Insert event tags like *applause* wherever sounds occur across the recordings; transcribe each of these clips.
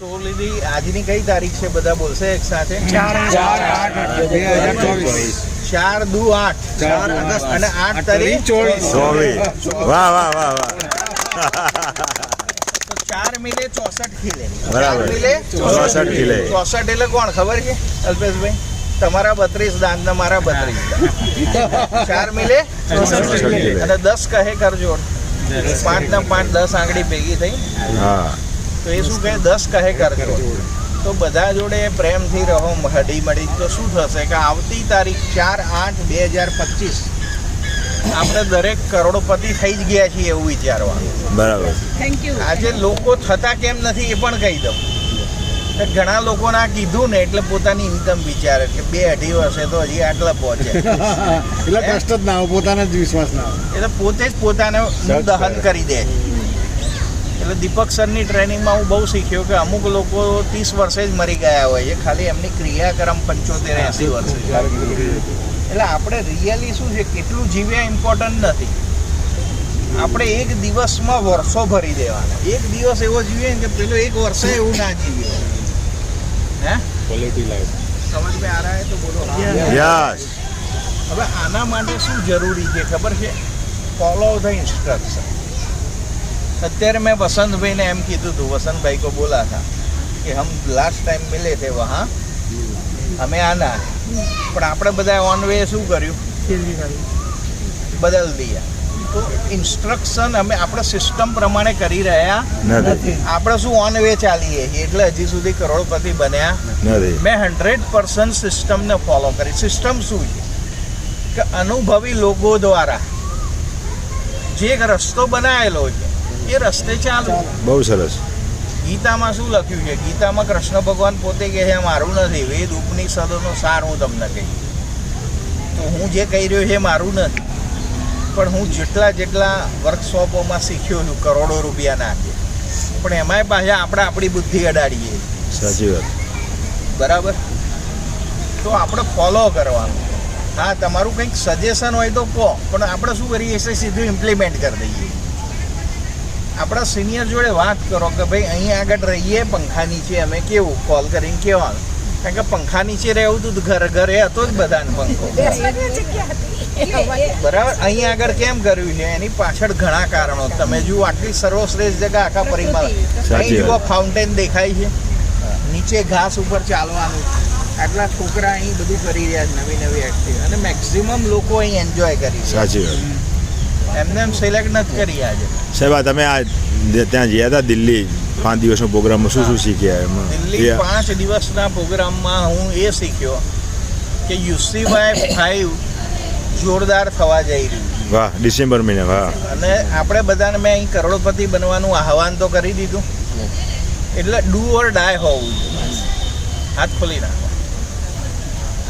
તો લીધી આજની કઈ તારીખ છે બધા બોલશે એક સાથે? ચાર આઠ. ચોવીસ. ચાર દુ આઠ. ચાર ઓગસ્ટ. અને આઠ તારીખ ચોવીસ. વાહ વાહ વાહ વાહ. ચાર મિલે ચોસઠ ખીલે. બરાબર. મિલે ચોસઠ ખીલે. ચોસઠ એટલે કોણ? ખબર છે? અલ્પેશભાઈ તમારા બત્રીસ દાંત ને મારા બત્રીસ. ચાર મિલે ચોસઠ ખીલે. અને દસ કહે કરજો પાંચ ને પાંચ દસ આંગળી ભેગી થઈ. હા. તો એ શું કહે દસ કહે કરજો તો બધા જોડે પ્રેમથી રહો હડી મળી તો શું થશે કે આવતી તારીખ ચાર આઠ બે હજાર પચીસ આપણે દરેક કરોડપતિ થઈ જ ગયા છીએ એવું વિચારવાનું. બરાબર. થેન્ક યુ આજે લોકો થતા કેમ નથી એ પણ કહી દઉં. ઘણા લોકોને આ કીધું ને એટલે પોતાની ઇન્કમ વિચારે કે બે અઢી વર્ષે તો હજી આટલા પહોંચે. *laughs* એટલે કષ્ટ જ ના આવે પોતાને જ વિશ્વાસ ના આવે એટલે પોતે જ પોતાને દહન કરી દે. એટલે દીપક સરની ટ્રેનિંગમાં હું બહુ શીખ્યો કે અમુક લોકો ત્રીસ વર્ષે જ મરી ગયા હોય છે. ખાલી એમની ક્રિયાક્રમ પંચોતેર એસી વર્ષે. એટલે આપણે રિયલી શું છે કેટલું જીવ્યા ઇમ્પોર્ટન્ટ નથી. આપણે એક દિવસમાં વર્ષો ભરી દેવાના. એક દિવસ એવો જીવીએ ને કે પેલો એક વર્ષે એવું ના જીવીએ. હે? ક્વોલિટી લાઈફ સમજ મેં આ રહા તો બોલો. યસ હવે આના માટે શું જરૂરી છે ખબર છે? ફોલો ધ ઇન્સ્ટ્રક્શન અત્યારે મેં વસંતભાઈને એમ કીધું હતું વસંતભાઈ કો બોલા હતા કે હમ લાસ્ટ ટાઈમ મિલે થે વહા અમે આના. પણ આપણે બધા ઓન વે શું કર્યું? બદલ દિયા. તો ઇન્સ્ટ્રક્શન અમે આપણે સિસ્ટમ પ્રમાણે કરી રહ્યા નથી. આપણે શું ઓન વે ચાલીએ એટલે હજી સુધી કરોડપતિ બન્યા મેં હંડ્રેડ પર્સન્ટ સિસ્ટમને ફોલો કરી. સિસ્ટમ શું છે? કે અનુભવી લોકો દ્વારા જે રસ્તો બનાવેલો છે એ રસ્તે ચાલુ. બહુ સરસ. ગીતામાં શું લખ્યું છે? ગીતામાં કૃષ્ણ ભગવાન પોતે કહે છે મારું નથી વેદ ઉપનિષદોનો સાર હું તમને કહી તો હું જે કહી રહ્યો છે મારું નથી. પણ હું જેટલા જેટલા વર્કશોપોમાં શીખ્યો છું કરોડો રૂપિયા નાખે પણ એમાંય પાછા આપણે આપણી બુદ્ધિ અડાડીએ. સાચી વાત. બરાબર? તો આપણે ફોલો કરવાનું. હા તમારું કંઈક સજેશન હોય તો કહો. પણ આપણે શું કરીએ? છીએ સીધું ઇમ્પ્લિમેન્ટ કરી દઈએ. આપણા સિનિયર જોડે વાત કરો કે ભાઈ અહીં આગળ રહીએ પંખા નીચે. અમે કેવું? કોલ કરીને કહેવાનું. કારણ કે પંખા નીચે રહેવું તું તો ઘર ઘરે હતો જ બધાને પંખો. બરાબર? અહીં આગળ કેમ કર્યું છે? એની પાછળ ઘણા કારણો. તમે જુઓ આટલી સર્વશ્રેષ્ઠ જગ્યા આખા પરિમાણ અહીં જુઓ ફાઉન્ટેન દેખાય છે. નીચે ઘાસ ઉપર ચાલવાનું. આટલા છોકરા અહીં બધું કરી રહ્યા છે નવી નવી એક્ટિવ અને મેક્સિમમ લોકો અહીં એન્જોય કરી રહ્યા સાચી વાત. છે. એમને એમ સિલેક્ટ નથી કરી આજે. સાહેબ તમે આ ત્યાં ગયા હતા દિલ્હી પાંચ દિવસનો પ્રોગ્રામમાં શું શું શીખ્યા એમાં? દિલ્હી પાંચ દિવસના પ્રોગ્રામમાં હું એ શીખ્યો કે યુસીવાય ફાઈવ જોરદાર થવા જઈ રહ્યું વાહ ડિસેમ્બર મહિને વાહ. અને આપણે બધાને મેં અહીં કરોડપતિ બનવાનું આહવાન તો કરી દીધું. એટલે ડુ ઓર ડાય હોવું હાથ ખોલી નાખો.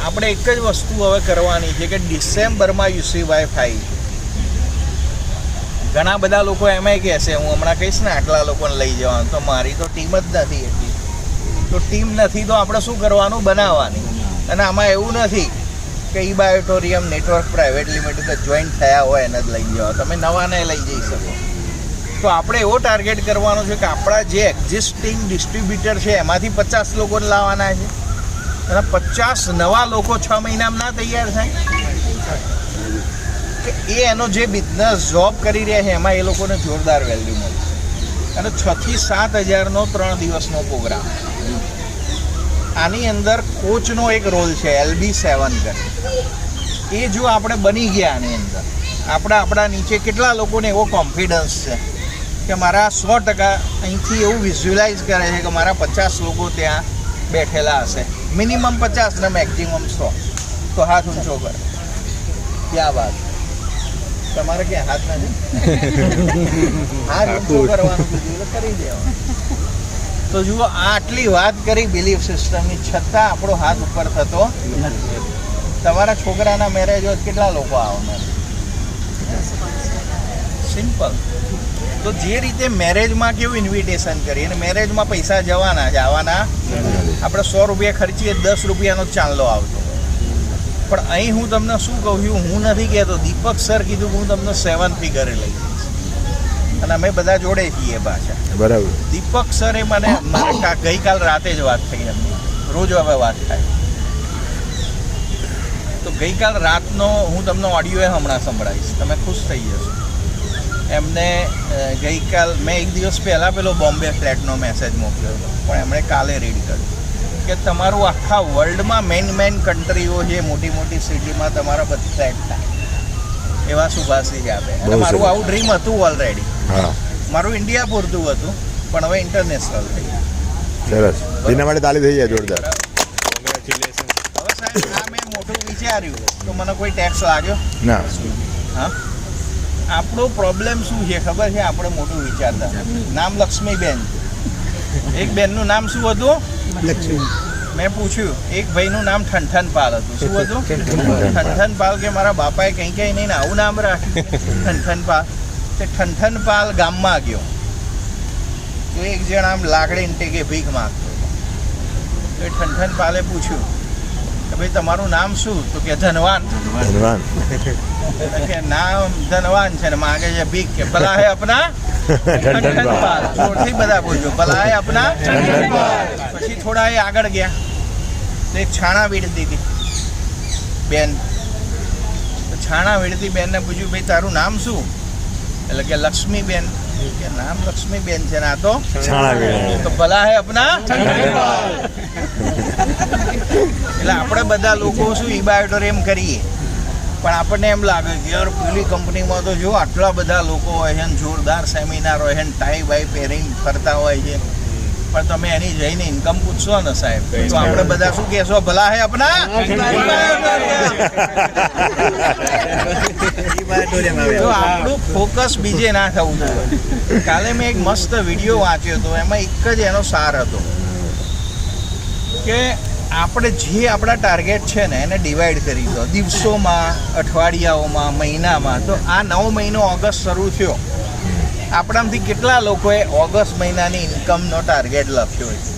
આપણે એક જ વસ્તુ હવે કરવાની છે કે ડિસેમ્બરમાં યુસી વાય ફાઈવ ઘણા બધા લોકો એમાંય કહેશે હું હમણાં કહીશ ને આટલા લોકોને લઈ જવાનું. તો મારી તો ટીમ જ નથી એટલી. તો ટીમ નથી તો આપણે શું કરવાનું? બનાવવાની. અને આમાં એવું નથી કે ઈ બાયોટોરિયમ, નેટવર્ક, પ્રાઇવેટ લિમિટેડ જોઈન્ટ થયા હોય એને જ લઈ જવા. તમે નવાને લઈ જઈ શકો. તો આપણે એવો ટાર્ગેટ કરવાનો છે કે આપણા જે એક્ઝિસ્ટિંગ ડિસ્ટ્રીબ્યુટર છે, એમાંથી પચાસ લોકોને લાવવાના છે. અને પચાસ નવા લોકો છ મહિનામાં ના તૈયાર થાય. એ એનો જે બિઝનેસ જોબ કરી રહ્યા છે, એમાં એ લોકોને જોરદાર વેલ્યુ મળશે અને છ થી સાત હજારનો ત્રણ દિવસનો પ્રોગ્રામ આની અંદર કોચનો એક રોલ છે એલબી સેવન કરે. એ જો આપણે બની ગયા આની અંદર, આપણા આપણા નીચે કેટલા લોકોને એવો કોન્ફિડન્સ છે કે મારા સો ટકા અહીંથી એવું વિઝ્યુલાઇઝ કરે છે કે મારા પચાસ લોકો ત્યાં બેઠેલા હશે. મિનિમમ પચાસ ને મેક્સિમમ સો. તો હાથ ઊંચો કરે. ક્યાં વાત? તમારે કે હાથ ના *laughs* કરવાનું કરી દેવાનું. તો જુઓ આટલી વાત કરી બિલીફ સિસ્ટમની છતાં આપણો હાથ ઉપર થતો નથી. તમારા છોકરાના મેરેજ હોય કેટલા લોકો આવનાર? સિમ્પલ તો જે રીતે મેરેજમાં કેવું ઇન્વિટેશન કરીએ અને મેરેજમાં પૈસા જવાના જ આવવાના. આપણે સો રૂપિયા ખર્ચીએ દસ રૂપિયાનો ચાંદલો આવતો. પણ અહીં હું તમને શું કહું છું હું નથી કહેતો. દીપક સર કીધું હું તમને સેવન ફિગરે લઈ જઈશ. અને અમે બધા જોડે છીએ પાછા. બરાબર. દીપક સરે મને મારે ગઈકાલ રાતે જ વાત થઈ એમની. રોજ હવે વાત થાય. તો ગઈકાલ રાતનો હું તમને ઓડિયો હમણાં સંભળાવીશ. તમે ખુશ થઈ જશો. એમને ગઈકાલ મેં એક દિવસ પહેલાં પેલો બોમ્બે ફ્લેટનો મેસેજ મોકલ્યો હતો. પણ એમણે કાલે રીડ કર્યો. કે તમારું આખા વર્લ્ડમાં મેન મેન કન્ટ્રીઓ છે મોટી મોટી સિટીમાં તમારા બધા એટલા એવા સુભાષી આપે. અને મારું આવું ડ્રીમ હતું ઓલરેડી હા. મારું ઇન્ડિયા પૂરતું હતું પણ હવે ઇન્ટરનેશનલ થઈ ગયું. સરસ. તેના માટે તાલી થઈ જાય જોરદાર. હવે સાહેબ આ મેં મોટું વિચાર્યું. તો મને કોઈ ટેક્સ લાગ્યો? ના. હા? આપણો પ્રોબ્લેમ શું છે? ખબર છે? આપણે મોટું વિચારતા. નામ લક્ષ્મીબેન. એક બેનનું નામ શું હતું? મેં પૂછ્યું એક ભાઈનું નામ ઠનઠન પાલ હતું. શું હતું? ઠનઠન પાલ કે મારા બાપાએ કંઈ કંઈ નહીં ને આવું નામ રાખ્યું. *laughs* ઠનઠન પાલ તે ઠનઠન પાલ ગામમાં ગયો. તો એક જણ આમ લાકડી ટેકે ભીખ માંગતો. તો એ ઠનઠન પાલે પૂછ્યું કે ભાઈ તમારું નામ શું? તો કે ધનવાન. ધનવાન. કે નામ ધનવાન છે ને માગે છે ભીખ કે ભલા હે અપના જોરથી બધા બોલજો. ભલા હે અપના પછી થોડા એ આગળ ગયા. તો એક છાણા વીડતી હતી બેન. છાણા વીડતી બેનને પૂછ્યું ભાઈ તારું નામ શું? એટલે કે લક્ષ્મીબેન. કે નામ લક્ષ્મીબેન છે ને આ તો. તો ભલા હે અપના એટલે આપણે બધા લોકો શું ઇબાયોટોરિયમ કરીએ. પણ આપણને એમ લાગે કે યાર પેલી કંપનીમાં તો જો આટલા બધા લોકો હોય છે જોરદાર સેમિનાર હોય છે ટાઈ બાઈ પહેરીને ફરતા હોય છે. પણ તમે એની જઈને ઇન્કમ પૂછશો ને સાહેબ તો આપણે બધા શું કહેશો ભલા હે આપણા તો આપણું ફોકસ બીજે ના થવું જોઈએ. કાલે મેં એક મસ્ત વીડિયો વાંચ્યો હતો એમાં એક જ એનો સાર હતો. કે આપણે જે આપણા ટાર્ગેટ છે ને, એને ડિવાઈડ કરી દો. દિવસોમાં, અઠવાડિયાઓમાં, મહિનામાં. તો આ નવ મહિનો ઓગસ્ટ શરૂ થયો. આપણામાંથી કેટલા લોકોએ ઓગસ્ટ મહિનાની ઇન્કમનો ટાર્ગેટ લખ્યો છે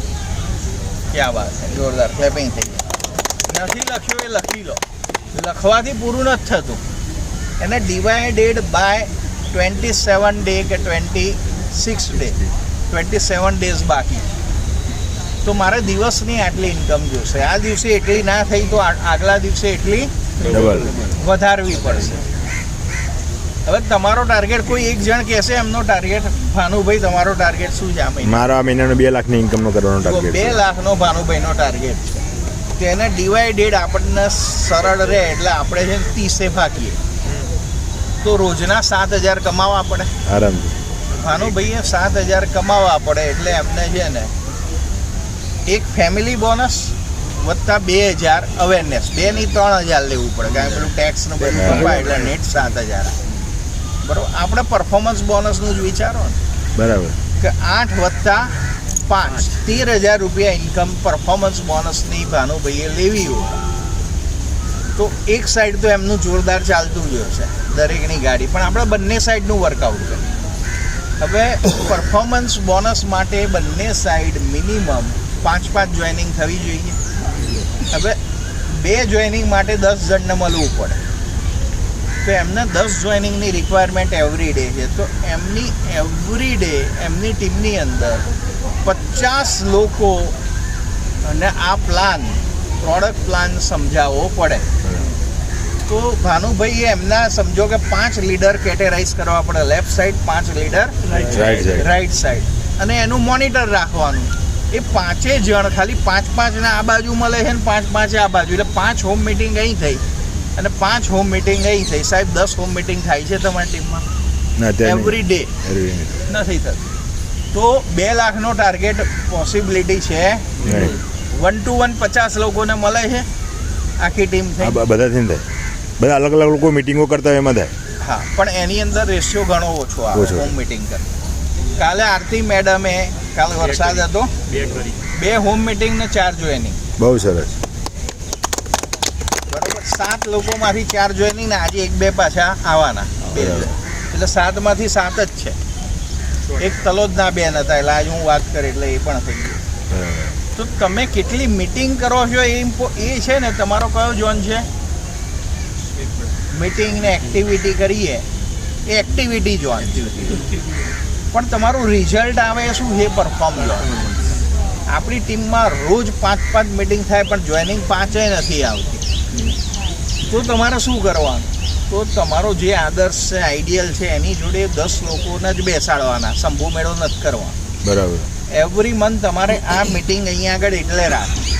ક્યાં વાત છે? જોરદાર ક્લેપિંગ થઈ નથી લખ્યો એ લખી લો. લખવાથી પૂરું નથી થતું. એને divided by twenty seven day કે twenty six day twenty seven days બાકી. તો મારે દિવસની આટલી ઇન્કમ જોશે. આ દિવસે એટલી ના થઈ તો આગલા દિવસે એટલી વધારવી પડશે. હવે તમારો ટાર્ગેટ કોઈ એક જણ કહેશે એમનો ટાર્ગેટ ભાનુભાઈ તમારો ટાર્ગેટ શું છે આ મહિના મારો આ મહિનાનો બે લાખની ઇન્કમનો કરવાનો ટાર્ગેટ બે લાખનો ભાનુભાઈનો ટાર્ગેટ છે. તેને ડિવાઇડેડ આપણને સરળ રહે એટલે આપણે છે ને ત્રીસે ભાગીએ. તો રોજના સાત હજાર કમાવા પડે. આરામથી. ભાનુભાઈએ સાત હજાર કમાવા પડે એટલે એમને છે ને એક ફેમિલી બોનસ વત્તા બે હજાર અવેરનેસ બે ની ત્રણ હજાર લેવું પડે. કારણ કે પેલું ટેક્સનું બધું કપાય એટલે નેટ સાત હજાર. બરાબર? આપણે પરફોર્મન્સ બોનસનું જ વિચારો ને. બરાબર. કે આઠ વત્તા પાંચ. તેર હજાર રૂપિયા ઇન્કમ પરફોર્મન્સ બોનસની ભાનુભાઈએ લેવી હોય. તો એક સાઈડ તો એમનું જોરદાર ચાલતું જ હશે દરેકની ગાડી. પણ આપણે બંને સાઈડનું વર્કઆઉટ કરીએ. હવે પરફોર્મન્સ બોનસ માટે બંને સાઈડ મિનિમમ પાંચ પાંચ જોઈનિંગ થવી જોઈએ. હવે બે જોઈનિંગ માટે દસ જણને મળવું પડે. તો એમને દસ જોઈનિંગની રિક્વાયરમેન્ટ એવરી ડે છે. તો એમની એવરી ડે એમની ટીમની અંદર પચાસ લોકો અને આ પ્લાન પ્રોડક્ટ પ્લાન સમજાવવો પડે. તો ભાનુભાઈએ એમના સમજો કે પાંચ લીડર કેટેગરાઇઝ કરવા પડે. લેફ્ટ સાઈડ પાંચ લીડર. રાઈટ સાઈડ અને એનું મોનિટર રાખવાનું. એ પાંચે જણ ખાલી પાંચ પાંચના આ બાજુ મળે છે ને પાંચ પાંચે આ બાજુ. એટલે પાંચ હોમ મિટિંગ અહીં થઈ. અને પાંચ હોમ મિટિંગ અહીં થઈ. સાહેબ દસ હોમ મિટિંગ થાય છે તમારી ટીમમાં. એવરી ડે નથી થતું. તો બે લાખનો ટાર્ગેટ પોસિબિલિટી છે. વન ટુ વન પચાસ લોકોને મળે છે. આખી ટીમ બધા થાય. બધા અલગ અલગ લોકો મિટિંગો કરતા હોય એમાં થાય. હા પણ એની અંદર રેશિયો ઘણો ઓછો આવે. હોમ મિટિંગ કર કાલે આરતી મેડમે કાલે વરસાદ હતો. બે હોમ મિટિંગ ને ચાર જોઈનિંગ બહુ સરસ. બરોબર? સાત લોકોમાંથી ચાર જોઈનિંગ ને આજે એક બે પાછા આવવાના. એટલે સાતમાંથી સાત જ છે. એક તલોદના બેન હતા એટલે આજે હું વાત કરી એટલે એ પણ થઈ ગયું. તો તમે કેટલી મીટિંગ કરો છો? એ એ છે ને તમારો કયો ઝોન છે? મીટિંગ ને એક્ટિવિટી કરીએ. એ એક્ટિવિટી જોન પણ તમારું રિઝલ્ટ આવે શું? એ પરફોર્મ લો આપણી ટીમમાં રોજ પાંચ પાંચ મિટિંગ થાય પણ જોઈનિંગ પાંચે નથી આવતી. તો તમારે શું કરવાનું? તો તમારો જે આદર્શ છે આઈડિયલ છે એની જોડે દસ લોકોને જ બેસાડવાના. શંભુ મેળો નથી કરવાનો. બરાબર. એવરી મંથ તમારે આ મિટિંગ અહીંયા આગળ એટલે રાખી.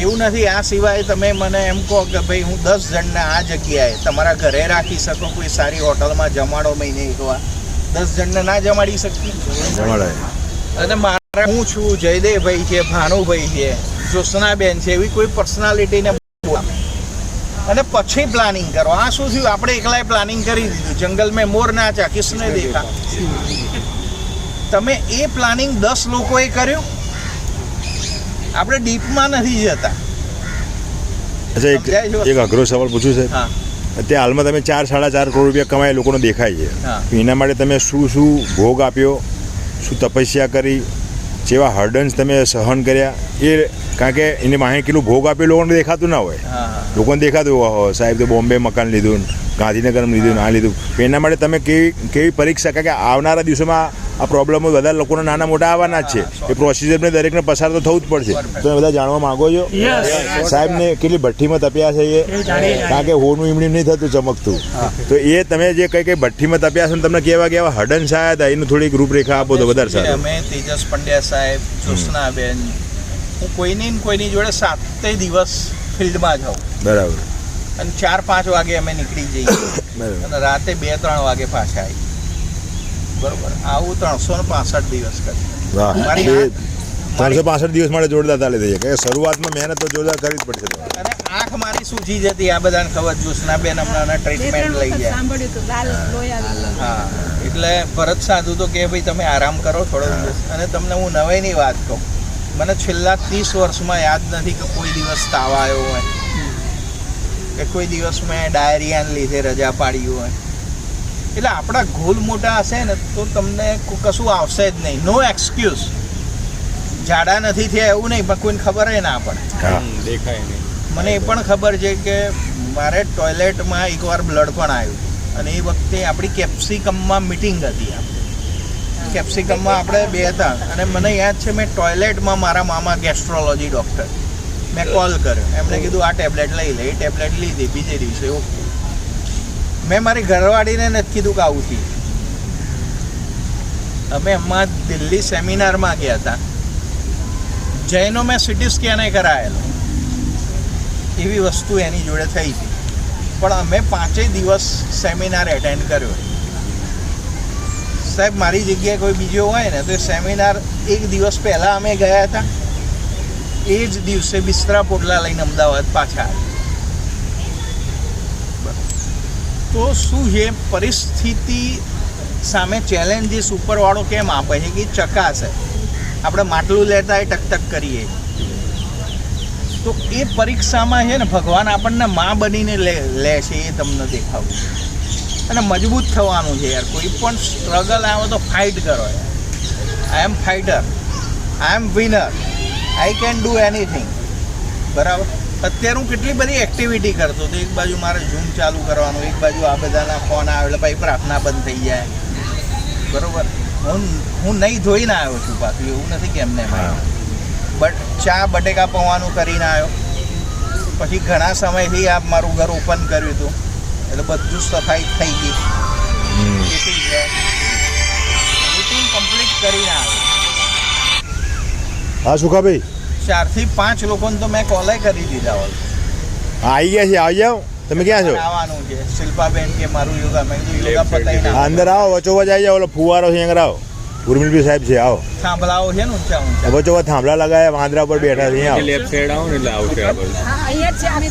એવું નથી આ સિવાય તમે મને એમ કહો કે ભાઈ હું દસ જણને આ જગ્યાએ તમારા ઘરે રાખી શકો કોઈ સારી હોટલમાં જમાડો મહિને એકવાર દસ જણને ના જમાડી શકતી? જમાડાય. અને મારે હું છું જયદેવભાઈ છે ભાનુભાઈ છે જોસનાબેન છે એવી કોઈ પર્સનાલિટીને અને પછી પ્લાનિંગ કરો. આ શું થયું? આપણે એકલાય પ્લાનિંગ કરી દીધું. જંગલ મેં મોર નાચા કિસને દેખા. તમે એ પ્લાનિંગ દસ લોકોએ કર્યું? આપણે ડીપમાં નથી જતા. અચ્છા એક એક અઘરો સવાલ પૂછું છે હા. અત્યારે હાલમાં તમે ચાર સાડા ચાર કરોડ રૂપિયા કમાય લોકોને દેખાય. છે. એના માટે તમે શું શું ભોગ આપ્યો? શું તપસ્યા કરી? જેવા હર્ડન્સ તમે સહન કર્યા? એ કારણ કે એને માહે કેટલું ભોગ આપ્યો લોકોને દેખાતું ના હોય. લોકોને દેખાતું હોય, સાહેબ તો બોમ્બે મકાન લીધું ગાંધીનગરમાં લીધું ના લીધું. એના માટે તમે કેવી કેવી પરીક્ષા કારણ કે આવનારા દિવસોમાં આ પ્રોબ્લેમો બધા લોકોના નાના મોટા આવવાના જ છે. એ પ્રોસિજરને દરેકને પસાર તો થવું જ પડશે. તમે બધા જાણવા માંગો છો? સાહેબને કેટલી ભઠ્ઠીમાં તપ્યા છે એ? કારણ કે હોનું ઈમણી નહીં થતું ચમકતું. તો એ તમે જે કઈ કઈ ભઠ્ઠીમાં તપ્યા છે તમને કેવા કેવા હડન આયા હતા એનું થોડીક રૂપરેખા આપો તો વધારે સારું. અમે તેજસ પંડ્યા સાહેબ જ્યોત્સનાબેન હું કોઈની કોઈની જોડે સાતે દિવસ ફિલ્ડમાં જાઉં બરાબર. અને ચાર પાંચ વાગે અમે નીકળી જઈએ. અને રાતે બે ત્રણ વાગે પાછા આવી બરોબર? આવું ત્રણસો ને પાસઠ દિવસ કરી ત્રણસો પાસઠ દિવસ માટે જોરદાર ચાલી રહી છે. કે શરૂઆતમાં મહેનત તો જોરદાર કરવી જ પડશે. અને આંખ મારી સૂજી જતી આ બધાને ખબર જ્યોત્સનાબેન હમણાં ટ્રીટમેન્ટ લઈ જાય સાંભળ્યું હતું લાલ લોયા હા. એટલે ભરત સાધુ તો કે ભાઈ તમે આરામ કરો થોડો દિવસ. અને તમને હું નવાઈની વાત કહું. મને છેલ્લા ત્રીસ વર્ષમાં યાદ નથી કે કોઈ દિવસ તાવ આવ્યો હોય. કે કોઈ દિવસ મેં ડાયરિયાને લીધે રજા પાડી હોય. એટલે આપણા ગોલ મોટા હશે ને તો તમને કશું આવશે જ નહીં. નો એક્સક્યુઝ જાડા નથી થયા એવું નહીં પણ કોઈને ખબર ના પડે. નહીં. મને એ પણ ખબર છે કે મારે ટોયલેટમાં એકવાર બ્લડ પણ આવ્યું. અને એ વખતે આપણી કેપ્સિકમમાં મિટિંગ હતી આપણી કેપ્સિકમમાં આપણે બે હતા. અને મને યાદ છે મેં ટોયલેટમાં મારા મામા ગેસ્ટ્રોલોજી ડૉક્ટર. મેં કોલ કર્યો. એમણે કીધું આ ટેબ્લેટ લઈ લે. ટેબ્લેટ લીધી બીજે દિવસે ઓકે. મેં મારી ઘરવાળીને નથી કીધું કે આવું થયું. અમે એમાં દિલ્હી સેમિનારમાં ગયા હતા. જૈનો મેં સિટી સ્કેને કરાયેલો. એવી વસ્તુ એની જોડે થઈ હતી. પણ અમે પાંચેય દિવસ સેમિનાર એટેન્ડ કર્યો. સાહેબ મારી જગ્યાએ કોઈ બીજો હોય ને તો એ સેમિનાર એક દિવસ પહેલાં અમે ગયા હતા. એ જ દિવસે બિસ્તરા પોટલા લઈને અમદાવાદ પાછા તો શું છે, પરિસ્થિતિ સામે ચેલેન્જીસ ઉપરવાળો કેમ આપે છે કે ચકાસે? આપણે માટલું લેતા એ ટકટક કરીએ. તો એ પરીક્ષામાં છે ને, ભગવાન આપણને માં બનીને લે લે છે એ તમને દેખાવું. અને મજબૂત થવાનું છે યાર, કોઈ પણ સ્ટ્રગલ આવે તો ફાઇટ કરો યાર. I am fighter I am winner I can do anything બરાબર? અત્યારે હું કેટલી બધી એક્ટિવિટી કરતો હતો? એક બાજુ મારે ઝૂમ ચાલુ કરવાનું એક બાજુ આ બધાના ફોન આવે એટલે પછી પ્રાર્થના બંધ થઈ જાય. બરાબર? હું હું નહીં ધોઈને આવ્યો છું પાછું એવું નથી કે એમને એમ બટ ચા બટેકા પૌવાનું કરીને આવ્યો. પછી ઘણા સમયથી આ મારું ઘર ઓપન કર્યું હતું. એટલે બધું સફાઈ થઈ ગઈ. રૂટીન કમ્પ્લીટ કરીને આવ્યો. હા સુખાભાઈ ચારથી પાંચ લોકોને તો મેં કોલે કરી દીધા હોય. હા, આવી ગયા છે આવી જાઓ. તમે ક્યાં છો? આવવાનું છે. શિલ્પાબેન કે મારું યોગા મેં કીધું યોગા પતાવીને હા, અંદર આવો વચોવચ આવી જાઓ ઓલો ફુવારો છે આગળ આવો. ઉર્મિલભાઈ સાહેબ છે આવો. થાંભલાઓ છે ને ઊંચા ઊંચા. વચોવચ થાંભલા લગાયા વાંદરા પર બેઠા છે અહીંયા આવો. લેફ્ટ સાઈડ આવો ને એટલે આવશે આ બાજુ હા અહીંયા જ છે અમે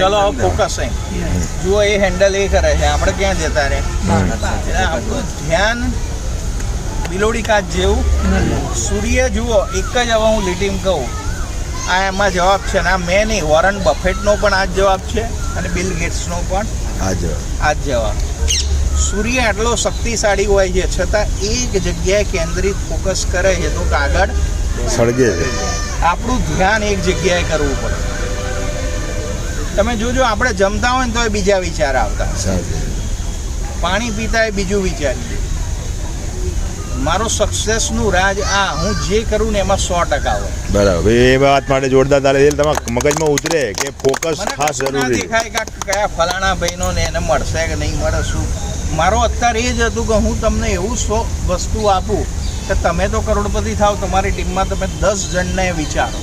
ચલો હવે ફોકસ અહીં જુઓ એ હેન્ડલ એ કરે છે. આપણે ક્યાં જતા રહે? એટલે આપણું ધ્યાન બિલોડી કાચ જેવું. સૂર્ય જુઓ એક જ હવે હું લીટીમ કહું. આ એમાં જવાબ છે ને આ મેં નહીં વોરન બફેટનો પણ આ જ જવાબ છે અને બિલ ગેટ્સનો પણ આ જ આ જ જવાબ. સૂર્ય આટલો શક્તિશાળી હોય છે છતાં એક જગ્યાએ કેન્દ્રિત ફોકસ કરે છે તો કાગળ સળગે છે. આપણું ધ્યાન એક જગ્યાએ કરવું પડે. તમે જોજો આપણે જમતા હોય ને તો બીજા વિચાર આવતા. પાણી પીતા એ બીજું વિચારીએ. મારો સક્સેસનું રાજ આ હું જે કરું ને એમાં સો ટકા હોય. બરાબર. એ વાત માટે જોરદાર તારે એ તમારા મગજમાં ઉતરે કે ફોકસ ખાસ જરૂરી. દેખાય કે આ કયા ફલાણા ભાઈનો ને એને મળશે કે નહીં મળે શું? મારો અત્યારે એ જ હતું કે હું તમને એવું સો વસ્તુ આપું કે તમે તો કરોડપતિ થાવ તમારી ટીમમાં તમે દસ જણને વિચારો.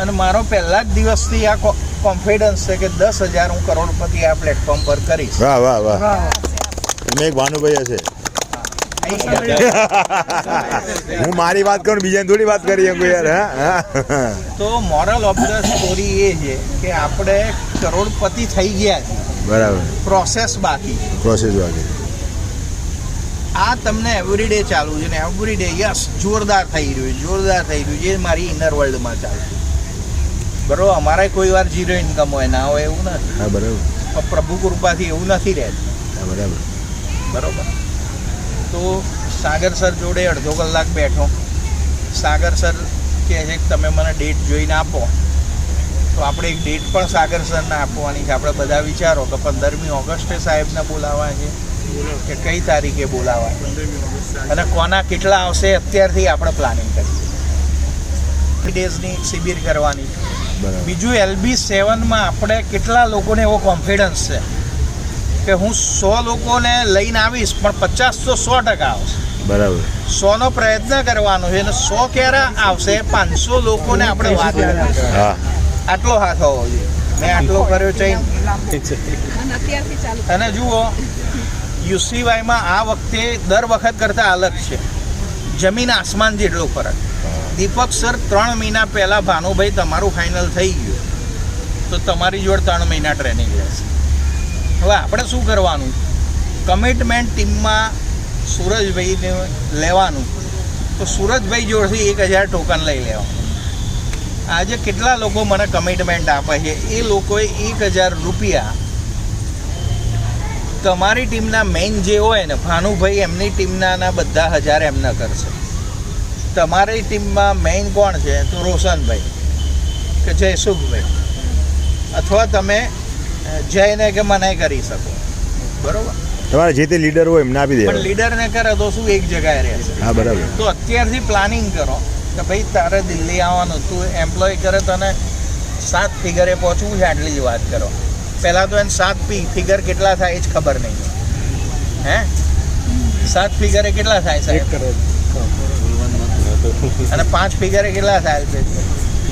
અને મારો પહેલા જ દિવસથી આ કોન્ફિડન્સ છે કે દસ હજાર હું કરોડપતિ આ પ્લેટફોર્મ પર કરીશ. વાહ વાહ. વાહ. તમે એક ભાનુભાઈ હશે. હું મારી વાત કરું બીજાની થોડી વાત કરી શકું યાર તો મોરલ ઓફ ધ સ્ટોરી એ છે કે આપણે કરોડપતિ થઈ ગયા છે બરાબર. પ્રોસેસ બાકી પ્રોસેસ બાકી. આ તમને એવરીડે ચાલુ છે ને એવરીડે યસ જોરદાર થઈ રહ્યું છે જોરદાર થઈ રહ્યું છે એ મારી ઇનર વર્લ્ડમાં ચાલુ બરોબર અમારે કોઈ વાર ઝીરો ઇન્કમ હોય ના હોય એવું નથી. બરાબર. પ્રભુ કૃપાથી એવું નથી રહેતું. બરાબર. બરોબર. તો સાગર સર જોડે અડધો કલાક બેઠો. સાગર સર કહે છે કે તમે મને ડેટ જોઈને આપો. તો આપણે એક ડેટ પણ સાગર સરને આપવાની છે. આપણે બધા વિચારો કે પંદરમી ઓગસ્ટે સાહેબને બોલાવવા છે કે કઈ તારીખે બોલાવવા અને કોના કેટલા આવશે અત્યારથી આપણે પ્લાનિંગ કરીએ. ડેઝની શિબિર કરવાની. બીજું એલબી સેવનમાં આપણે કેટલા લોકોને એવો કોન્ફિડન્સ છે? કે હું સો લોકોને લઈને આવીશ પણ પચાસ તો સો ટકા આવશે. બરાબર. સોનો પ્રયત્ન કરવાનો છે અને સો ક્યારે આવશે પાંચસો લોકોને આપણે વાત. હા. આટલો હાથ હોવો જોઈએ. મેં આટલો કર્યો છે. અને અને જુઓ યુસીવાયમાં આ વખતે દર વખત કરતાં અલગ છે. જમીન આસમાન જેટલો ફરક. દીપક સર ત્રણ મહિના પહેલાં ભાનુભાઈ તમારું ફાઇનલ થઈ ગયું. તો તમારી જોડે ત્રણ મહિના ટ્રેનિંગ રહેશે હવે આપણે શું કરવાનું? કમિટમેન્ટ ટીમમાં સુરજભાઈને લેવાનું. તો સુરજભાઈ જોડેથી એક હજાર ટોકન લઈ લેવાનું આજે કેટલા લોકો મને કમિટમેન્ટ આપે છે? એ લોકોએ એક હજાર રૂપિયા તમારી ટીમના મેઇન જે હોય ને, ભાનુભાઈ એમની ટીમના બધા હજાર એમના કરશે. તમારી ટીમમાં મેઇન કોણ છે? તો રોશનભાઈ કે જયસુખભાઈ. અથવા તમે અ, જયને કે મને કરી શકો. બરોબર? તમારે જે તે લીડર હોય એમને આપી પણ દે લીડરને કરે તો શું એક જગ્યાએ રહેશે હા બરાબર. તો અત્યારથી પ્લાનિંગ કરો કે ભાઈ તારે દિલ્હી આવવાનું તું એમ્પ્લોય કરે તને સાત ફિગરે પહોંચવું છે આટલી જ વાત કરો. પહેલાં તો એને સાત પી ફિગર કેટલા થાય એ જ ખબર નહીં. હે? સાત ફિગરે કેટલા થાય સાહેબ? અને પાંચ ફિગરે કેટલા થાય? છે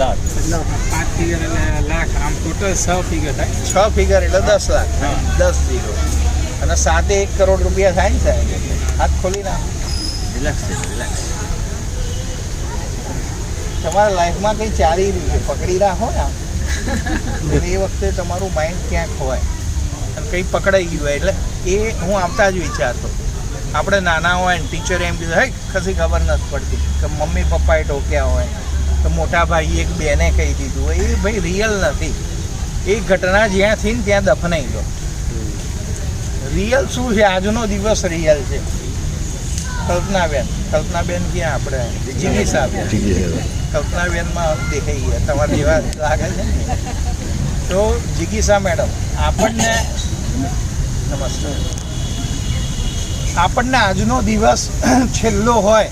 પાંચ ફિગર એટલે લાખ. આમ ટોટલ છ ફિગર થાય. છ ફિગર એટલે દસ લાખ. દસ જીરો અને સાતે એક કરોડ રૂપિયા થાય ને સાહેબ. હાથ ખોલી નાખો. તમારા લાઈફમાં કંઈ ચાલી રહ્યું છે? પકડી રાખો ને એટલે એ વખતે તમારું માઇન્ડ ક્યાંક હોય. અને કંઈ પકડાઈ ગયું હોય. એટલે એ હું આવતા જ વિચારતો. આપણે નાના હોય ને ટીચરે એમ કીધું હે કશી ખબર નથી પડતી કે મમ્મી પપ્પાએ ટોક્યા હોય. કે મોટા ભાઈએ એક બેને કહી દીધું, એ ભાઈ રિયલ નથી. એ ઘટના જ્યાં થઈ ને ત્યાં દફનાઈ ગયો. રિયલ શું છે? આજનો દિવસ રિયલ છે. કલ્પનાબેન કલ્પનાબેન ક્યાં આપણે? જીવી સાહેબ કલ્પનાબેનમાં દેખાઈ ગયા. તમારા જેવા લાગે છે ને? તો જિગીસા મેડમ, આપણને નમસ્તે. આપણને આજનો દિવસ છેલ્લો હોય,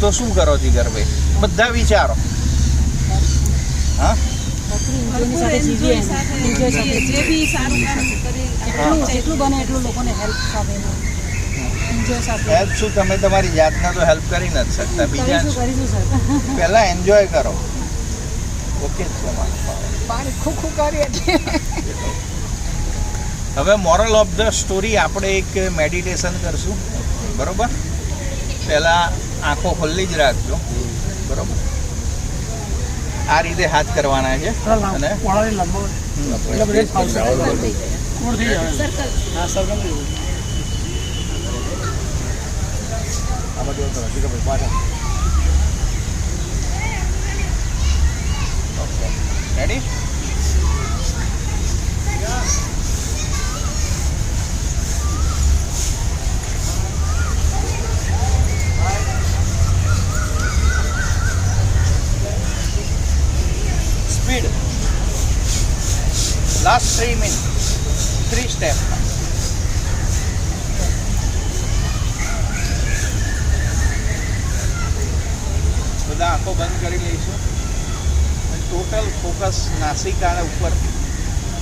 તો શું કરો જીગરભાઈ? બધા વિચારો. હા? હેલ્પ શું? તમે તમારી જાતને તો હેલ્પ કરી નથી શકતા, બીજા પહેલા એન્જોય કરો. ઓકે. હવે મોરલ ઓફ ધ સ્ટોરી આપણે એક મેડિટેશન કરશું. બરોબર? પહેલાં આંખો ખુલ્લી જ રાખજો. બરોબર. આ રીતે હાથ કરવાના છે. અને circle ready speed last three minute three step બધા આંખો બંધ કરી લઈશું. ટોટલ ફોકસ નાસિકા ઉપર.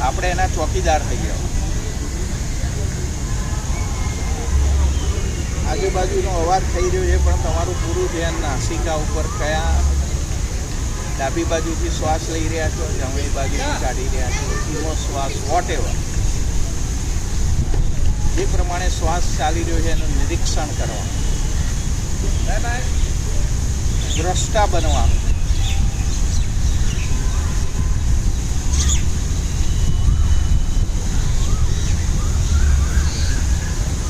આપણે એના ચોકીદાર થઈ ગયા. આજુબાજુનો અવાજ થઈ રહ્યો છે, પણ તમારું પૂરું ધ્યાન નાસિકા ઉપર કયા ડાબી બાજુથી શ્વાસ લઈ રહ્યા છો, જમણી બાજુથી કાઢી રહ્યા છો, ધીમો શ્વાસ વોટ એવર જે પ્રમાણે શ્વાસ ચાલી રહ્યો છે એનું નિરીક્ષણ કરવાનું. દ્રષ્ટા બનવાનું.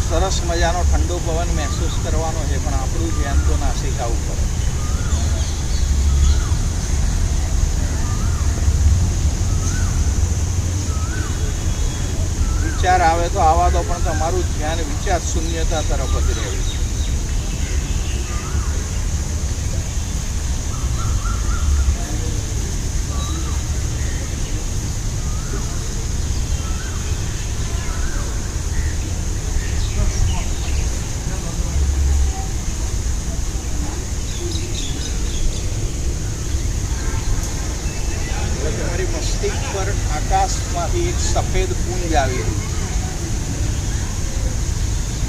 સરસ મજાનો ઠંડો પવન મહેસૂસ કરવાનો છે, પણ આપણું ધ્યાન તો નાસિકા ઉપર વિચાર આવે તો આવા દો પણ તમારું ધ્યાન, વિચાર શૂન્યતા તરફ જ રહેવું તમારી મસ્તિષ્ક પર આકાશમાંથી એક સફેદ પુંજ આવી રહ્યું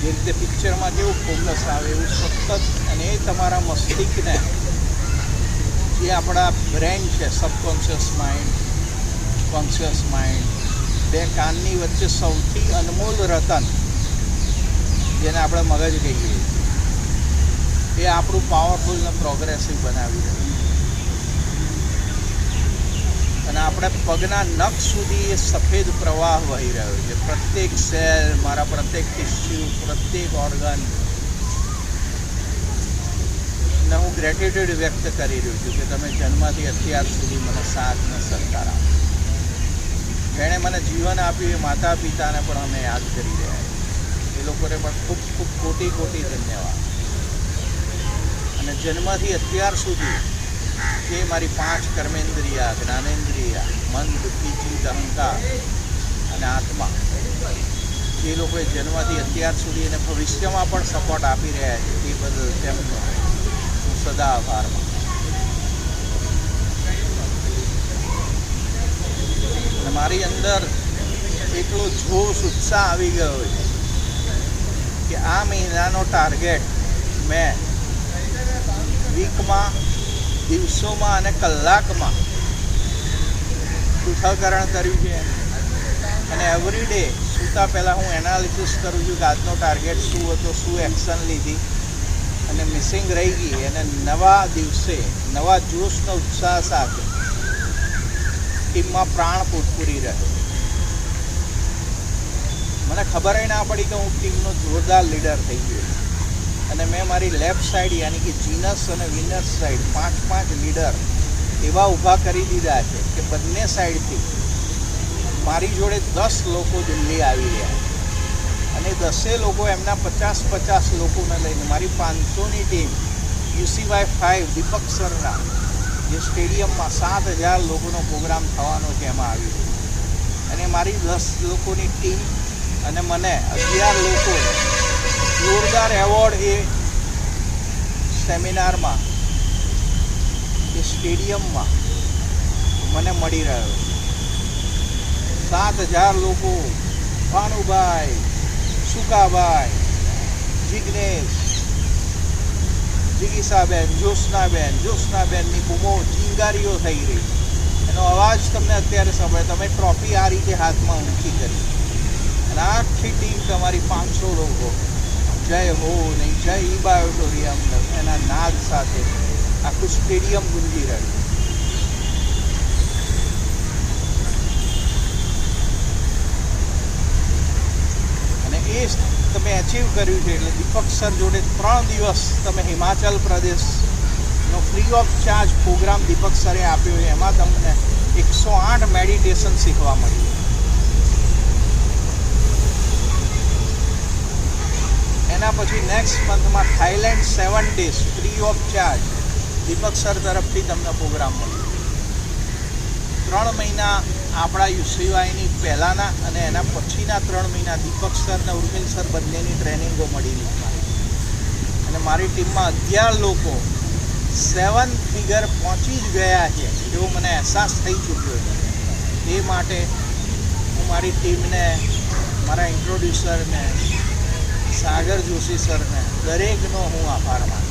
જે રીતે પિક્ચરમાં જેવું ફોકસ આવે એવું સતત અને એ તમારા મસ્તિષ્કને જે આપણા બ્રેન છે સબકોન્શિયસ માઇન્ડ કોન્શિયસ માઇન્ડ બે કાનની વચ્ચે સૌથી અનમોલ રતન જેને આપણે મગજ કહીએ એ આપણું પાવરફુલ ને પ્રોગ્રેસિવ બનાવી રહ્યું અને આપણે પગના નખ સુધી એ સફેદ પ્રવાહ વહી રહ્યો છે. પ્રત્યેક સેલ મારા પ્રત્યેક ટિશ્યુ પ્રત્યેક ઓર્ગન ને હું ગ્રેટિટ્યુડ વ્યક્ત કરી રહ્યો છું કે તમે જન્મથી અત્યાર સુધી મને સાથ ને સરકાર આપો જેણે મને જીવન આપ્યું એ માતા પિતાને પણ અમે યાદ કરી રહ્યા છીએ. એ લોકોને પણ ખૂબ ખૂબ કોટી કોટી ધન્યવાદ. અને જન્મથી અત્યાર સુધી જે મારી પાંચ કર્મેન્દ્રિયા, જ્ઞાનેન્દ્રિય, મન, બુદ્ધિ, ચિત્ત, અહંકાર અને આત્મા. જે લોકોએ જન્મથી અત્યાર સુધી અને ભવિષ્યમાં પણ સપોર્ટ આપી રહ્યા છે, તે બદલ તેમનો હું સદા આભાર માનું મારી અંદર એટલો જોશ, ઉત્સાહ આવી ગયો છે કે આ મહિનાનો ટાર્ગેટ મેં વીકમાં દિવસોમાં અને કલાકમાં પૃથ્થકરણ કર્યું છે. અને એવરી ડે સૂતા પહેલાં હું એનાલિસિસ કરું છું કે આજનો ટાર્ગેટ શું હતો, શું એક્શન લીધી. અને મિસિંગ રહી ગઈ. અને નવા દિવસે, નવા જોશનો ઉત્સાહ સાથે ટીમમાં પ્રાણ પૂરી રહ્યો મને ખબર ના પડી કે હું ટીમનો જોરદાર લીડર થઈ ગયો અને મેં મારી લેફ્ટ સાઈડ યાની કે જીનસ અને વિનર્સ સાઈડ પાંચ પાંચ લીડર એવા ઊભા કરી દીધા છે કે બંને સાઈડથી મારી જોડે દસ લોકો દિલ્હી આવી રહ્યા અને દસે લોકો એમના પચાસ પચાસ લોકોને લઈને મારી પાંચસોની ટીમ યુસીવાય ફાઇવ દીપક સરના જે સ્ટેડિયમમાં સાત હજાર લોકોનો પ્રોગ્રામ થવાનો છે એમાં આવી રહ્યો અને મારી દસ લોકોની ટીમ અને મને અગિયાર લોકો જોરદાર એવોર્ડ એ સેમિનારમાં, એ સ્ટેડિયમમાં મને મળી રહ્યો. સાત હજાર લોકો, ભાનુભાઈ, સુકાભાઈ, જિગ્નેશ જિગીસાબેન જ્યોત્સનાબેન, જ્યોત્સનાબેનની બૂમો ચિંગારીઓ થઈ રહી. એનો અવાજ તમને અત્યારે સંભળાય. તમે ટ્રોફી આ રીતે હાથમાં ઊંચી કરી. અને આખી ટીમ તમારી પાંચસો લોકો જય હો નહીં જય ઇબાયોટોરિયમ એના નાદ સાથે આખું સ્ટેડિયમ ગુંજી રહ્યું. અને એ તમે અચીવ કર્યું છે એટલે દીપક સર જોડે ત્રણ દિવસ તમે હિમાચલ પ્રદેશનો free of charge programme Deepak સરે આપ્યો છે. એમાં તમને એકસો આઠ મેડિટેશન શીખવા મળ્યું. એના પછી next મંથમાં Thailand seven days free of charge Deepak sir તરફથી તમને પ્રોગ્રામ મળ્યો. ત્રણ મહિના આપણા યુસીવાયની પહેલાંના અને એના પછીના ત્રણ મહિના દીપક સર અને ઉર્મિલ સર બંનેની ટ્રેનિંગો મળેલી મારી અને મારી ટીમમાં અગિયાર લોકો સેવન ફિગર પહોંચી જ ગયા છે, એવો મને અહેસાસ થઈ ચૂક્યો છે. એ માટે હું મારી ટીમને, મારા ઇન્ટ્રોડ્યુસરને સાગર જોશી સરને દરેકનો હું આભાર માનું